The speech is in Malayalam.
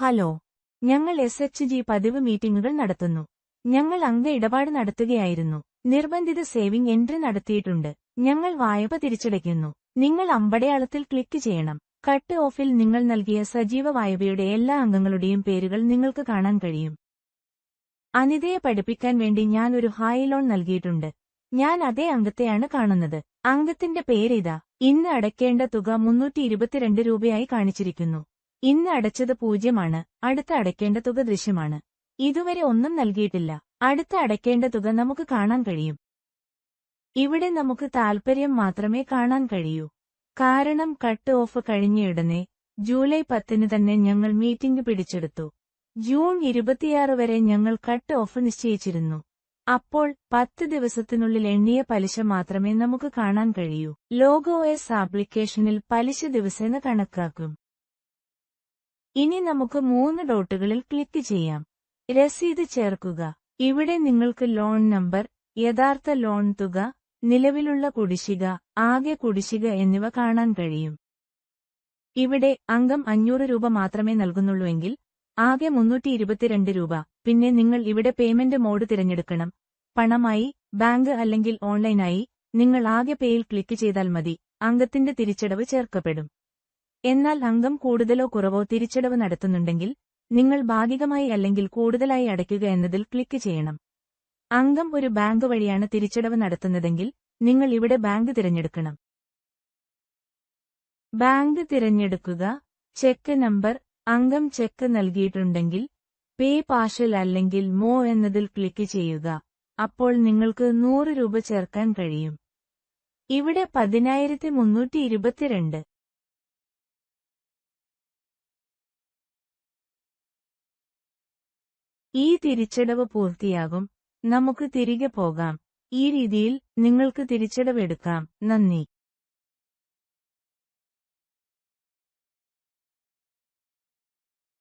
ഹലോ. ഞങ്ങൾ എസ് എച്ച് ജി പതിവ് മീറ്റിംഗുകൾ നടത്തുന്നു. ഞങ്ങൾ അംഗ ഇടപാട് നടത്തുകയായിരുന്നു. നിർബന്ധിത സേവിംഗ് എൻട്രി നടത്തിയിട്ടുണ്ട്. ഞങ്ങൾ വായ്പ തിരിച്ചടയ്ക്കുന്നു. നിങ്ങൾ അമ്പടയാളത്തിൽ ക്ലിക്ക് ചെയ്യണം. കട്ട് ഓഫിൽ നിങ്ങൾ നൽകിയ സജീവ വായ്പയുടെ എല്ലാ അംഗങ്ങളുടെയും പേരുകൾ നിങ്ങൾക്ക് കാണാൻ കഴിയും. അനിതയെ പഠിപ്പിക്കാൻ വേണ്ടി ഞാൻ ഒരു ഹായ് ലോൺ നൽകിയിട്ടുണ്ട്. ഞാൻ അതേ അംഗത്തെയാണ് കാണുന്നത്. അംഗത്തിന്റെ പേരിതാ. ഇന്ന് അടയ്ക്കേണ്ട തുക മുന്നൂറ്റി ഇരുപത്തിരണ്ട് രൂപയായി കാണിച്ചിരിക്കുന്നു. ഇന്ന് അടച്ചത് പൂജ്യമാണ്. അടുത്ത അടയ്ക്കേണ്ട തുക ദൃശ്യമാണ്. ഇതുവരെ ഒന്നും നൽകിയിട്ടില്ല. അടുത്ത അടയ്ക്കേണ്ട തുക നമുക്ക് കാണാൻ കഴിയും. ഇവിടെ നമുക്ക് താൽപര്യം മാത്രമേ കാണാൻ കഴിയൂ. കാരണം കട്ട് ഓഫ് കഴിഞ്ഞയുടനെ ജൂലൈ പത്തിന് തന്നെ ഞങ്ങൾ മീറ്റിംഗ് പിടിച്ചെടുത്തു. ജൂൺ ഇരുപത്തിയാറ് വരെ ഞങ്ങൾ കട്ട് ഓഫ് നിശ്ചയിച്ചിരുന്നു. അപ്പോൾ പത്ത് ദിവസത്തിനുള്ളിൽ എണ്ണിയ പലിശ മാത്രമേ നമുക്ക് കാണാൻ കഴിയൂ. ലോഗോ എസ് ആപ്ലിക്കേഷനിൽ പലിശ ദിവസേന കണക്കാക്കും. ഇനി നമുക്ക് മൂന്ന് ഡോട്ടുകളിൽ ക്ലിക്ക് ചെയ്യാം. രസീത് ചേർക്കുക. ഇവിടെ നിങ്ങൾക്ക് ലോൺ നമ്പർ യഥാർത്ഥ ലോൺ തുക നിലവിലുള്ള കുടിശ്ശിക ആകെ കുടിശ്ശിക എന്നിവ കാണാൻ കഴിയും. ഇവിടെ അംഗം അഞ്ഞൂറ് രൂപ മാത്രമേ നൽകുന്നുള്ളൂവെങ്കിൽ ആകെ മുന്നൂറ്റി ഇരുപത്തിരണ്ട് രൂപ. പിന്നെ നിങ്ങൾ ഇവിടെ പേയ്മെന്റ് മോഡ് തിരഞ്ഞെടുക്കണം. പണമായി ബാങ്ക് അല്ലെങ്കിൽ ഓൺലൈനായി നിങ്ങൾ ആകെ പേയിൽ ക്ലിക്ക് ചെയ്താൽ മതി. അംഗത്തിന്റെ തിരിച്ചടവ് ചേർക്കപ്പെടും. എന്നാൽ അംഗം കൂടുതലോ കുറവോ തിരിച്ചടവ് നടത്തുന്നുണ്ടെങ്കിൽ നിങ്ങൾ ഭാഗികമായി അല്ലെങ്കിൽ കൂടുതലായി അടയ്ക്കുക എന്നതിൽ ക്ലിക്ക് ചെയ്യണം. അംഗം ഒരു ബാങ്ക് വഴിയാണ് തിരിച്ചടവ് നടത്തുന്നതെങ്കിൽ നിങ്ങൾ ഇവിടെ ബാങ്ക് തിരഞ്ഞെടുക്കണം. ബാങ്ക് തിരഞ്ഞെടുക്കുക ചെക്ക് നമ്പർ അംഗം ചെക്ക് നൽകിയിട്ടുണ്ടെങ്കിൽ പേ പാർഷ്യൽ അല്ലെങ്കിൽ മോ എന്നതിൽ ക്ലിക്ക് ചെയ്യുക. അപ്പോൾ നിങ്ങൾക്ക് നൂറ് രൂപ ചേർക്കാൻ കഴിയും. ഇവിടെ പതിനായിരത്തി മുന്നൂറ്റി ഇരുപത്തിരണ്ട്. ഈ തിരിച്ചടവ് പൂർത്തിയാകും. നമുക്ക് തിരികെ പോകാം. ഈ രീതിയിൽ നിങ്ങൾക്ക് തിരിച്ചടവ് എടുക്കാം നന്ദി.